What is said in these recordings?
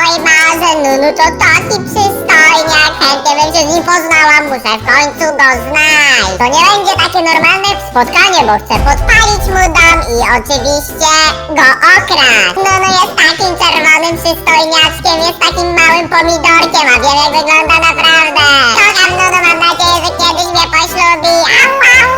Oj, Marze, no, no to taki przystojniak, chętnie bym się z nim poznała, muszę w końcu go znać. To nie będzie takie normalne spotkanie, bo chcę podpalić mu dom i oczywiście go okraść. No, no jest takim czerwonym przystojniaczkiem, jest takim małym pomidorkiem, a wiem jak wygląda naprawdę. Kocham, no mam nadzieję, że kiedyś mnie poślubi. Au, au.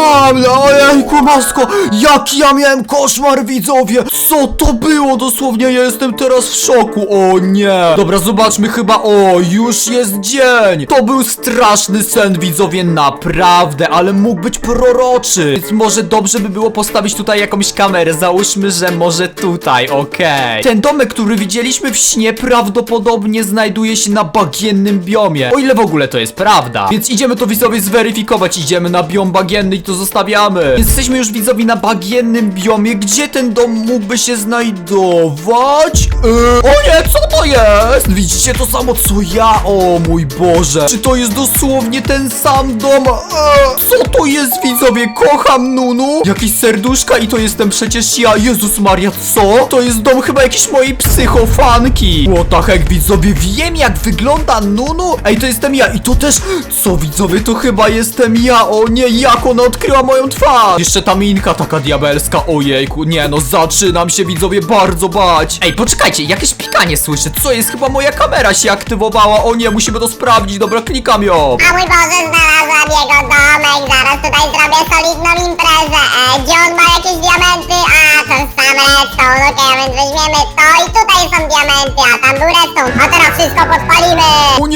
Mam, ojejku, masko, jaki ja miałem koszmar, widzowie! Co to było? Dosłownie ja jestem teraz w szoku, o nie! Dobra, zobaczmy chyba, o, już jest dzień! To był straszny sen, widzowie, naprawdę, ale mógł być proroczy! Więc może dobrze by było postawić tutaj jakąś kamerę, załóżmy, że może tutaj, okej. Ten domek, który widzieliśmy w śnie, prawdopodobnie znajduje się na bagiennym biomie, o ile w ogóle to jest prawda. Więc idziemy to widzowie zweryfikować, idziemy na biom bagienny to zostawiamy. Jesteśmy już widzowie na bagiennym biomie, gdzie ten dom mógłby się znajdować? Yy, o nie, co to jest? Widzicie to samo co ja? O mój Boże, czy to jest dosłownie ten sam dom? Eee, co to jest widzowie? Kocham Nunu. Jakieś serduszka i to jestem przecież ja. Jezus Maria, co? To jest dom chyba jakiejś mojej psychofanki. What the heck, widzowie, wiem jak wygląda Nunu? Ej, to jestem ja i to też... Co widzowie, to chyba jestem ja. O nie, jak ona odkryła moją twarz. Jeszcze ta minka taka diabelska. Ojejku, nie no, zaczynam się widzowie bardzo bać. Ej, poczekajcie, jakieś pikanie słyszę. Co jest? Chyba moja kamera się aktywowała. O nie, musimy to sprawdzić. Dobra, klikam ją. A mój Boże, znalazłam jego domek, zaraz tutaj zrobię solidną imprezę. E, gdzie on ma jakieś diamenty? A, to sam redstone, okej, a więc weźmiemy to i tutaj są diamenty, a tam był redstone. A teraz wszystko podpalimy.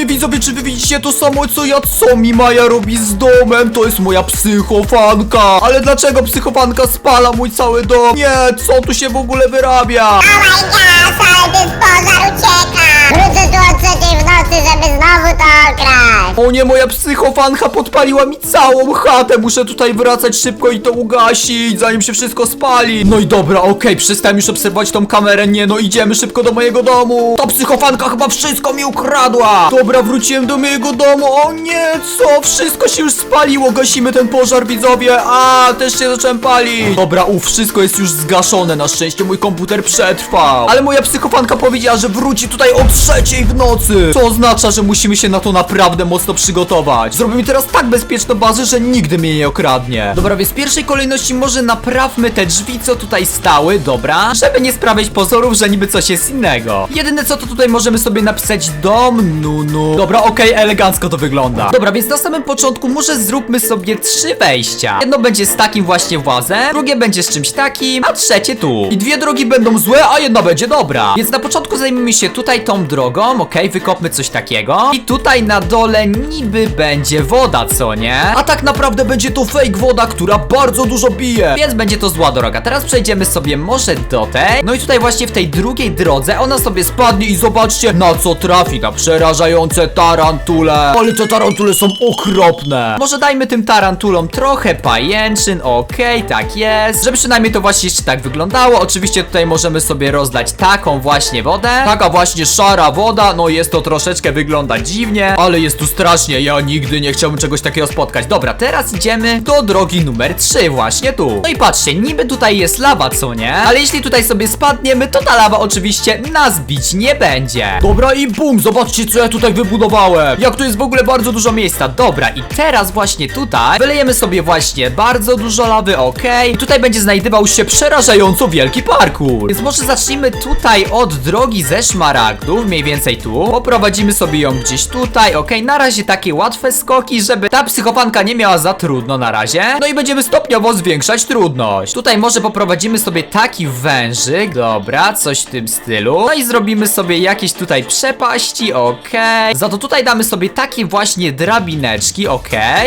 O nie widzowie, czy wy widzicie to samo co ja? Co mi Maja robi z domem? To jest moja psychofanka. Ale dlaczego psychofanka spala mój cały dom? Nie, co tu się w ogóle wyrabia? Oh my ten pożar. Wrócę tu o trzeciej w nocy, żeby znowu to okraść. O nie, moja psychofanka podpaliła mi całą chatę. Muszę tutaj wracać szybko i to ugasić, zanim się wszystko spali. No i dobra, okej, przestałem już obserwować tą kamerę. Nie no, idziemy szybko do mojego domu. Ta psychofanka chyba wszystko mi ukradła. Dobra, wróciłem do mojego domu. O nie, co? Wszystko się już spaliło. Gasimy ten pożar, widzowie. A, też się zacząłem palić. Dobra, uf, wszystko jest już zgaszone. Na szczęście mój komputer przetrwał. Ale moja psychofanka powiedziała, że wróci tutaj o trzeciej w nocy. Co oznacza, że musimy się na to naprawdę mocno przygotować. Zrobimy teraz tak bezpieczną bazę, że nigdy mnie nie okradnie. Dobra, więc w pierwszej kolejności może naprawmy te drzwi, co tutaj stały, dobra? Żeby nie sprawiać pozorów, że niby coś jest innego. Jedyne co to tutaj możemy sobie napisać dom, nunu. Dobra, okej, elegancko to wygląda. Dobra, więc na samym początku może zróbmy sobie trzy wejścia. Jedno będzie z takim właśnie włazem, drugie będzie z czymś takim, a trzecie tu. I dwie drogi będą złe, a jedna będzie dobra. Więc na początku zajmijmy się tutaj tą drogą, okej, wykopmy coś takiego. I tutaj na dole niby będzie woda, co nie? A tak naprawdę będzie to fake woda, która bardzo dużo bije. Więc będzie to zła droga. Teraz przejdziemy sobie może do tej. No i tutaj właśnie w tej drugiej drodze ona sobie spadnie i zobaczcie na co trafi. Na przerażające tarantule. Ale te tarantule są okropne. Może dajmy tym tarantulom trochę pajęczyn, okej, tak jest. Żeby przynajmniej to właśnie jeszcze tak wyglądało. Oczywiście tutaj możemy sobie rozlać taką właśnie wodę. Taka właśnie szara woda, no jest to troszeczkę wygląda dziwnie, ale jest tu strasznie. Ja nigdy nie chciałbym czegoś takiego spotkać. Dobra, teraz idziemy do drogi numer 3, właśnie tu. No i patrzcie, niby tutaj jest lawa, co nie? Ale jeśli tutaj sobie spadniemy, to ta lawa oczywiście nas bić nie będzie. Dobra i bum, zobaczcie co ja tutaj wybudowałem. Jak tu jest w ogóle bardzo dużo miejsca. Dobra, i teraz właśnie tutaj wylejemy sobie właśnie bardzo dużo lawy, okej. I tutaj będzie znajdował się przerażająco wielki parkour. Więc może zacznijmy tutaj od drogi ze szmaragdów, mniej więcej tu. Poprowadzimy sobie ją gdzieś tutaj, okej. Na razie takie łatwe skoki, żeby ta psychofanka nie miała za trudno na razie. No i będziemy stopniowo zwiększać trudność. Tutaj może poprowadzimy sobie taki wężyk, dobra, coś w tym stylu. No i zrobimy sobie jakieś tutaj przepaści, okej. Za to tutaj damy sobie takie właśnie drabineczki.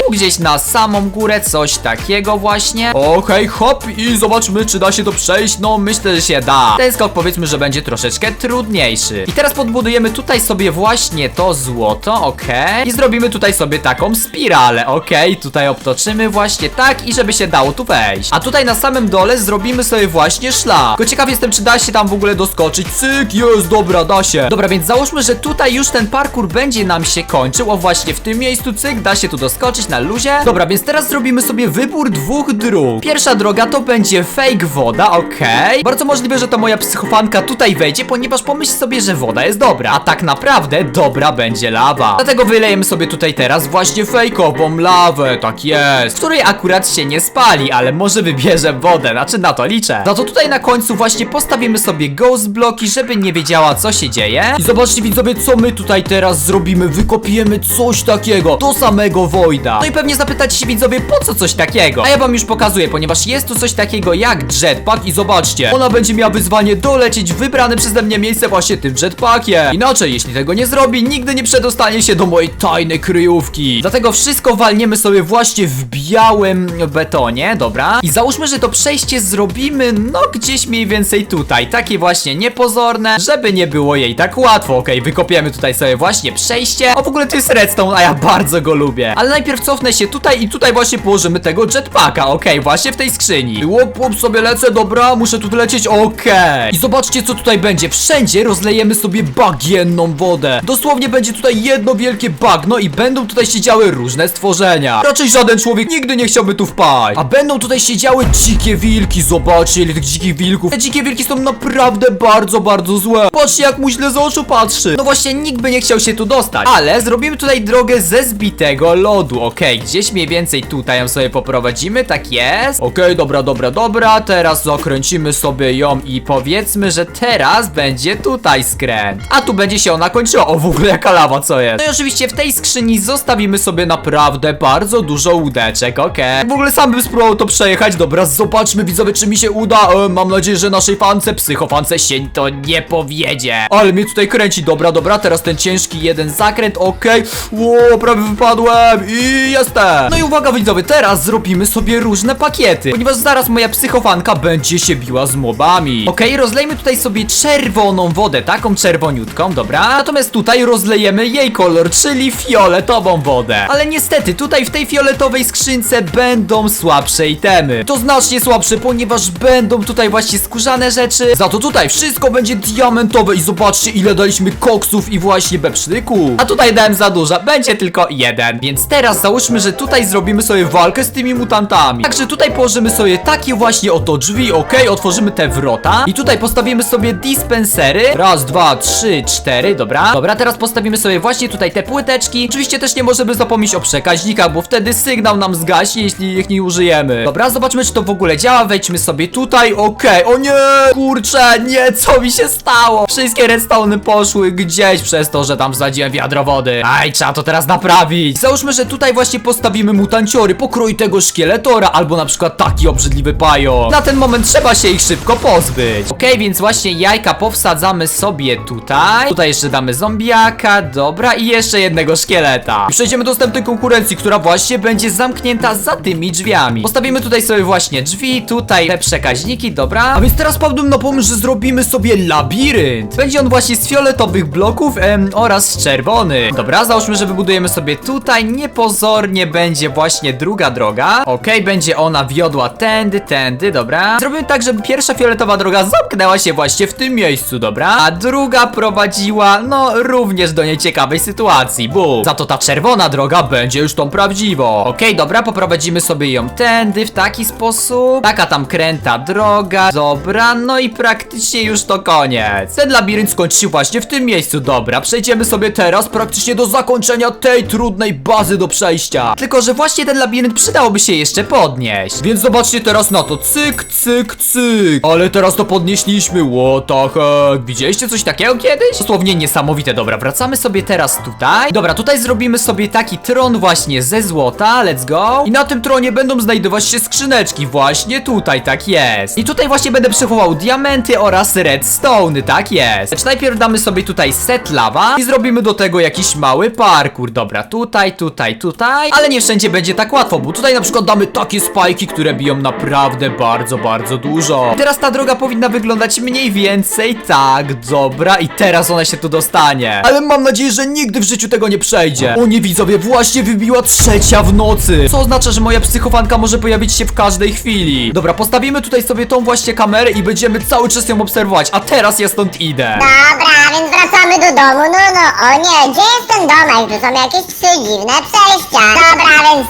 Tu Gdzieś na samą górę coś takiego właśnie. Okej, hop i zobaczmy, czy da się to przejść. No, myślę, że się da. Ten skok powiedzmy, że będzie troszeczkę trudniejszy. I teraz podbudujemy tutaj sobie właśnie to złoto, okej. I zrobimy tutaj sobie taką spiralę, okej? Tutaj obtoczymy właśnie tak i żeby się dało tu wejść. A tutaj na samym dole zrobimy sobie właśnie szlak. Tylko ciekaw jestem, czy da się tam w ogóle doskoczyć. Cyk, jest, dobra, da się. Dobra, więc załóżmy, że tutaj już ten parkour będzie nam się kończył. O, właśnie w tym miejscu, cyk, da się tu doskoczyć na luzie. Dobra, więc teraz zrobimy sobie wybór dwóch dróg. Pierwsza droga to będzie fake woda, okej? Bardzo możliwe, że ta moja psychofanka tutaj wejdzie, ponieważ pomyśl sobie, że woda jest dobra. A tak naprawdę dobra będzie lawa. Dlatego wylejemy sobie tutaj teraz właśnie fejkową lawę, tak jest. W której akurat się nie spali, ale może wybierze wodę, znaczy na to liczę. No to tutaj na końcu właśnie postawimy sobie ghost bloki, żeby nie wiedziała co się dzieje. I zobaczcie widzowie, co my tutaj teraz zrobimy. Wykopiemy coś takiego do samego Voida. No i pewnie zapytacie się widzowie, po co coś takiego? A ja wam już pokazuję, ponieważ jest tu coś takiego jak jetpack i zobaczcie, ona będzie miała wyzwanie dolecieć wybrane przeze mnie miejsce właśnie tym jetpackiem. Inaczej, jeśli tego nie zrobi, nigdy nie przedostanie się do mojej tajnej kryjówki. Dlatego wszystko walniemy sobie właśnie w białym betonie, dobra? I załóżmy, że to przejście zrobimy, no gdzieś mniej więcej tutaj. Takie właśnie niepozorne, żeby nie było jej tak łatwo. Okej, wykopiemy tutaj sobie właśnie przejście. O, w ogóle to jest redstone, a ja bardzo go lubię. Ale najpierw cofnę się tutaj i tutaj właśnie położymy tego jetpacka, okej, właśnie w tej skrzyni. Łop, łop sobie lecę, dobra, muszę tu lecieć, okej. I zobaczcie, co tutaj będzie. Wszędzie rozlejemy sobie bagienną wodę. Dosłownie będzie tutaj jedno wielkie bagno i będą tutaj siedziały różne stworzenia. Raczej żaden człowiek nigdy nie chciałby tu wpaść. A będą tutaj siedziały dzikie wilki. Zobaczcie, ile tych dzikich wilków. Te dzikie wilki są naprawdę bardzo, bardzo złe. Patrzcie, jak mu źle z oczu patrzy. No właśnie, nikt by nie chciał się tu dostać. Ale zrobimy tutaj drogę ze zbitego lodu. Okej, gdzieś mniej więcej tutaj ją sobie poprowadzimy, tak jest. Okej, dobra, dobra, dobra. Teraz zakręcimy sobie ją i powiedzmy, że teraz będzie tutaj skręt. A tu będzie się ona kończyła. O, w ogóle jaka lawa, co jest? No i oczywiście w tej skrzyni zostawimy sobie naprawdę bardzo dużo łódeczek, okej. W ogóle sam bym spróbował to przejechać. Dobra, zobaczmy widzowie, czy mi się uda. E, mam nadzieję, że naszej fance, psychofance się to nie powiedzie. Ale mnie tutaj kręci. Dobra, dobra, teraz ten ciężki jeden zakręt, okej. Ło, prawie wypadłem i jestem. No i uwaga widzowie, teraz zrobimy sobie różne pakiety, ponieważ zaraz moja psychofanka będzie się biła z mobami. Okej, rozlejmy tutaj sobie czerwoną wodę, taką czerwoniutką, dobra. Natomiast tutaj rozlejemy jej kolor, czyli fioletową wodę. Ale niestety, tutaj w tej fioletowej skrzynce będą słabsze itemy. To znacznie słabsze, ponieważ będą tutaj właśnie skórzane rzeczy. Za to tutaj wszystko będzie diamentowe i zobaczcie ile daliśmy koksów i właśnie bepsztyku. A tutaj dałem za dużo, będzie tylko jeden. Więc teraz załóżmy, że tutaj zrobimy sobie walkę z tymi mutantami. Także tutaj położymy sobie takie właśnie oto drzwi, ok? Otworzymy te wrota. I tutaj postawimy sobie dispensery. Raz, dwa, trzy, cztery, dobra. Dobra, teraz postawimy sobie właśnie tutaj te płyteczki. Oczywiście też nie możemy zapomnieć o przekaźnikach, bo wtedy sygnał nam zgaśnie, jeśli ich nie użyjemy. Dobra, zobaczmy, czy to w ogóle działa. Wejdźmy sobie tutaj, okej. O nie! Kurczę, nie, co mi się stało? Wszystkie redstone poszły gdzieś przez to, że tam wsadziłem wiadro wody. Aj, trzeba to teraz naprawić. Załóżmy, że tutaj właśnie postawimy mutanciory, pokrój tego szkieletora, albo na przykład taki obrzydliwy pajo. Na ten moment trzeba się ich szybko pozbyć. Okej, więc właśnie jajka powsadzamy sobie tutaj. Tutaj jeszcze damy zombiaka, dobra, i jeszcze jednego szkieleta. I przejdziemy do następnej konkurencji, która właśnie będzie zamknięta za tymi drzwiami. Postawimy tutaj sobie właśnie drzwi, tutaj te przekaźniki, dobra. A więc teraz padłem na pomysł, że zrobimy sobie labirynt. Będzie on właśnie z fioletowych bloków em, oraz z czerwonych. Dobra, załóżmy, że wybudujemy sobie tutaj. Niepozornie będzie właśnie druga droga. Okej, będzie ona wiodła tędy, tędy, dobra. Zrobimy tak, żeby pierwsza fioletowa droga zamknęła się właśnie w tym miejscu, dobra. A druga prowadziła, no, również do nieciekawej sytuacji. Bu. Za to ta czerwona droga będzie już tą prawdziwą. Okej, dobra, poprowadzimy sobie ją tędy w taki sposób. Taka tam kręta droga. Dobra, no i praktycznie już to koniec. Ten labirynt skończy się właśnie w tym miejscu. Dobra, przejdziemy sobie teraz praktycznie do zakończenia tej trudnej bazy do przejścia. Tylko, że właśnie ten labirynt przydałoby się jeszcze podnieść. Więc zobaczcie teraz na to. Cyk, cyk, cyk. Ale teraz to podnieśliśmy. What the heck? Widzieliście coś takiego kiedyś? Dosłownie niesamowite. Dobra, wracamy sobie teraz tutaj. Dobra, tutaj zrobimy sobie taki tron właśnie ze złota. Let's go. I na tym tronie będą znajdować się skrzyneczki. Właśnie tutaj, tak jest. I tutaj właśnie będę przechował diamenty oraz redstone, tak jest. Lecz najpierw damy sobie tutaj set lawa i zrobimy do tego jakiś mały parkour. Dobra, tutaj, tutaj, tutaj. Ale nie wszędzie będzie tak łatwo, bo tutaj na przykład damy takie spajki, które biją naprawdę bardzo, bardzo dużo. I teraz ta droga powinna wyglądać mniej więcej tak. Dobra, i teraz ona się tu dostanie. Ale mam nadzieję, że nigdy w życiu tego nie przejdzie. O nie widzowie, właśnie wybiła trzecia w nocy. Co oznacza, że moja psychofanka może pojawić się w każdej chwili. Dobra, postawimy tutaj sobie tą właśnie kamerę i będziemy cały czas ją obserwować. A teraz ja stąd idę. Dobra, więc wracamy do domu. No, no, o nie, gdzie jest ten domek? Tu są jakieś trzy dziwne przejścia. Dobra, więc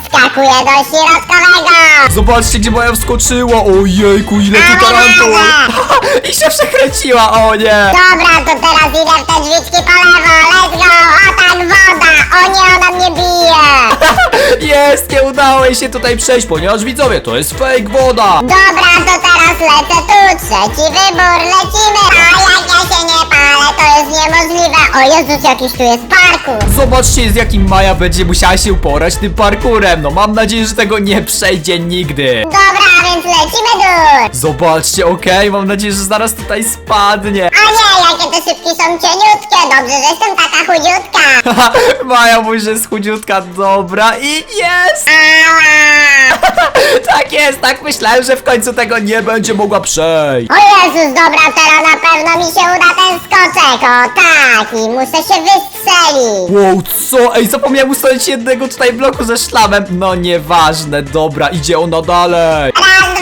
do środkowego. Zobaczcie, gdzie moja wskoczyła. Ojejku, ile tu tarantul. I się przekręciła, o nie. Dobra, to teraz idę w te drzwiczki po lewo. Let's go. O tak, woda. O nie, ona mnie bije. Jest, nie udało jej się tutaj przejść, ponieważ widzowie, to jest fake woda. Dobra, to teraz lecę tu. Trzeci wybór. Lecimy. O, jak ja się nie palę, to jest niemożliwe. O Jezus, jakiś tu jest parkour. Zobaczcie, z jakim Maja będzie musiała się uporać tym parkurem. No mam nadzieję, że tego nie przejdzie nigdy. Dobra, więc lecimy tu. Zobaczcie, okej, mam nadzieję, że zaraz tutaj spadnie. Jakie te szybki są cieniutkie. Dobrze, że jestem taka chudziutka. Haha, Maja mówi, że jest chudziutka, dobra i jest! Ała. Tak jest, tak myślałem, że w końcu tego nie będzie mogła przejść. O Jezus, dobra, teraz na pewno mi się uda ten skoczek. O tak, i muszę się wystrzelić. Wow, co? Ej, zapomniałem ustawić jednego tutaj bloku ze szlamem. No nieważne, dobra, idzie ona dalej. Raz,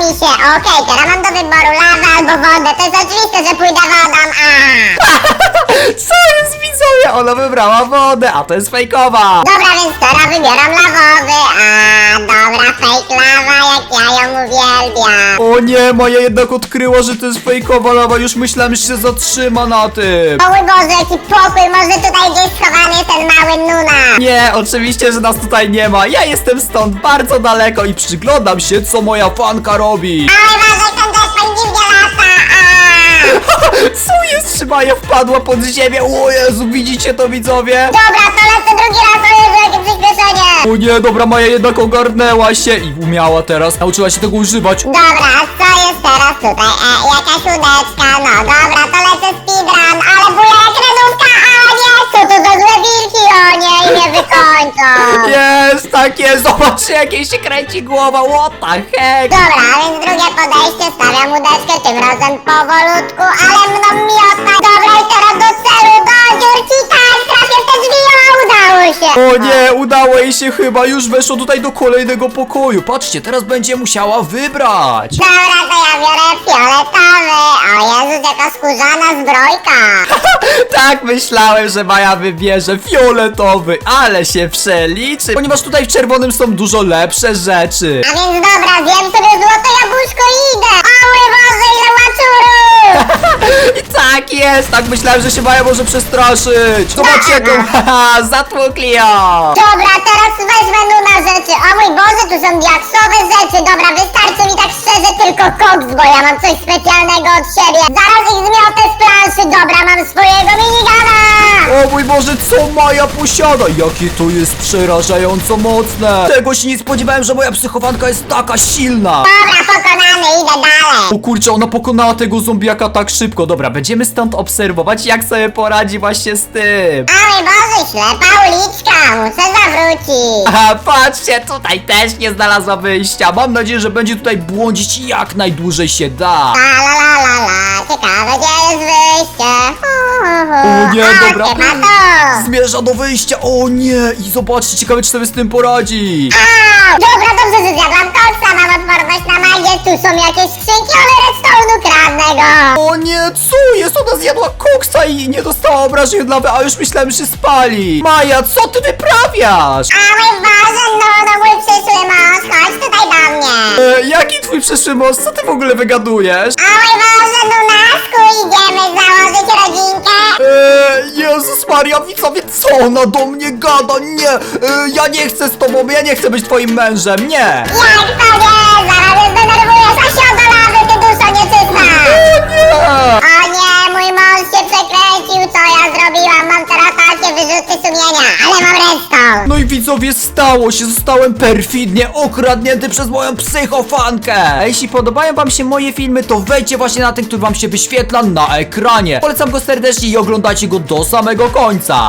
mi się. Okej, teraz mam do wyboru lawę albo wodę. To jest oczywiste, że pójdę wodą. A. Co jest widzowie? Ona wybrała wodę, a to jest fejkowa. Dobra, więc teraz wybieram lawowy. A, dobra, fake lawa, jak ja ją uwielbiam. O nie, Maja jednak odkryła, że to jest fejkowa lawa. Już myślałem, że się zatrzyma na tym. O mój Boże, jaki pokój, może tutaj gdzieś schowany jest ten mały Nuna. Nie, oczywiście, że nas tutaj nie ma. Ja jestem stąd bardzo daleko i przyglądam się, co moja fanka robi. A. Co jest? Czy Maja wpadła pod ziemię? O Jezu, widzicie to widzowie? Dobra, to lecę drugi raz, Jezu, jakie przyspieszenie. O nie, dobra, Maja jednak ogarnęła się i umiała teraz, nauczyła się tego używać. Dobra, co jest tutaj? E, jakaś łódeczka, no dobra, to lecę speedrun, ale buja jak renówka, a nie, co to za złe wilki, o nie, i mnie wykończą. Jest, tak jest, zobaczcie, jak jej się kręci głowa, what the heck? Dobra, więc drugie podejście, stawiam łódeczkę, tym razem powolutku, ale mną miota. Dobra, i teraz do celu, do dziurki, tak, trafię w te drzwi, o, się. O nie, udało jej się chyba, już weszło tutaj do kolejnego pokoju. Patrzcie, teraz będzie musiała wybrać. Dobra, to ja biorę fioletowy, o Jezus, jaka skórzana zbrojka. tak myślałem, że Maja wybierze fioletowy, ale się przeliczy, ponieważ tutaj w czerwonym są dużo lepsze rzeczy. A więc dobra, zjem sobie złote jabłuszko i idę! Mój Boże, ile łaczuru! I tak jest, tak myślałem, że się Maja może przestraszyć. Zobaczcie, jaką, haha, zatłukli ją. Dobra, teraz wezmę Nuna rzeczy. O mój Boże, tu są diaksowe rzeczy. Dobra, wystarczy mi tak szczerze tylko koks, bo ja mam coś specjalnego od siebie. Zaraz ich zmiotę z planszy. Dobra, mam swojego minigana! O mój Boże, co Maja posiada? Jakie to jest przerażająco mocne. Tego się nie spodziewałem, że moja psychowanka jest taka silna. Dobra, pokonany, idę dalej. O kurczę, ona pokonała tego zombiaka tak szybko. Dobra, będziemy stąd obserwować, jak sobie poradzi właśnie z tym. O mój Boże, ślepa uliczka. Muszę zawrócić. Aha, patrzcie, tutaj też nie znalazła wyjścia. Mam nadzieję, że będzie tutaj błądzić jak najdłużej się da. La la la la la, ciekawe gdzie jest wyjście. O nie, o, dobra. Chyba to. Zmierza do wyjścia, o nie! I zobaczcie, ciekawe, czy sobie z tym poradzi. Au! Dobra, dobrze, że zjadłam koksa, mam odporność na magię, tu są jakieś O nie, co jest? Ona zjadła koksa i nie dostała obrażeń od lawy, a już myślałem, że spali. Maja, co ty wyprawiasz? A mój Boże, no, no mój przyszły mąż, chodź tutaj do mnie. E, jaki twój przyszły most? Co ty w ogóle wygadujesz? A mój Boże, Lunasku, idziemy założyć rodzinkę. Eee, Jezus Maria, widzowie, co ona do mnie gada? Nie, e, ja nie chcę z tobą, ja nie chcę być twoim mężem, nie. Jak to nie, zaraz redstone. No i widzowie, stało się, zostałem perfidnie okradnięty przez moją psychofankę. A jeśli podobają wam się moje filmy, to wejdźcie właśnie na ten, który wam się wyświetla na ekranie. Polecam go serdecznie i oglądajcie go do samego końca.